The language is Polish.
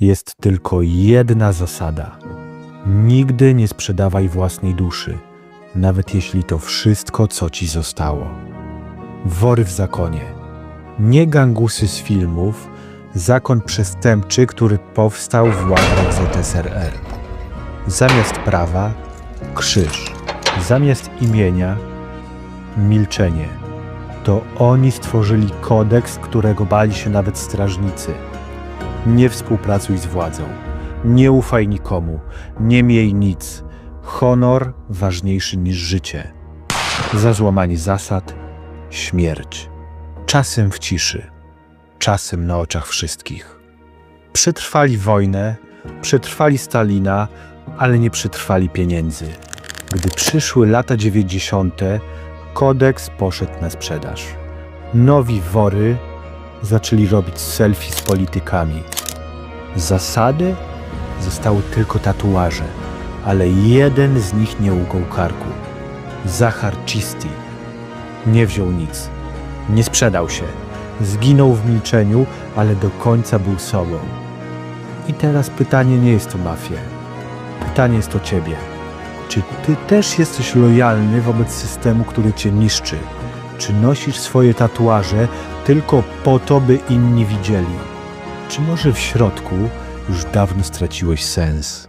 Jest tylko jedna zasada. Nigdy nie sprzedawaj własnej duszy, nawet jeśli to wszystko, co ci zostało. Wory w zakonie. Nie gangusy z filmów, zakon przestępczy, który powstał w łagrach ZSRR. Zamiast prawa krzyż, zamiast imienia milczenie. To oni stworzyli kodeks, którego bali się nawet strażnicy. Nie współpracuj z władzą. Nie ufaj nikomu. Nie miej nic. Honor ważniejszy niż życie. Za złamanie zasad śmierć. Czasem w ciszy, czasem na oczach wszystkich. Przetrwali wojnę, przetrwali Stalina, ale nie przetrwali pieniędzy. Gdy przyszły lata dziewięćdziesiąte, kodeks poszedł na sprzedaż. Nowi wory zaczęli robić selfie z politykami. Zasady zostały tylko tatuaże, ale jeden z nich nie ugął karku. Zachar Czisty nie wziął nic. Nie sprzedał się. Zginął w milczeniu, ale do końca był sobą. I teraz pytanie nie jest o mafię. Pytanie jest o ciebie. Czy ty też jesteś lojalny wobec systemu, który cię niszczy? Czy nosisz swoje tatuaże tylko po to, by inni widzieli? Czy może w środku już dawno straciłeś sens?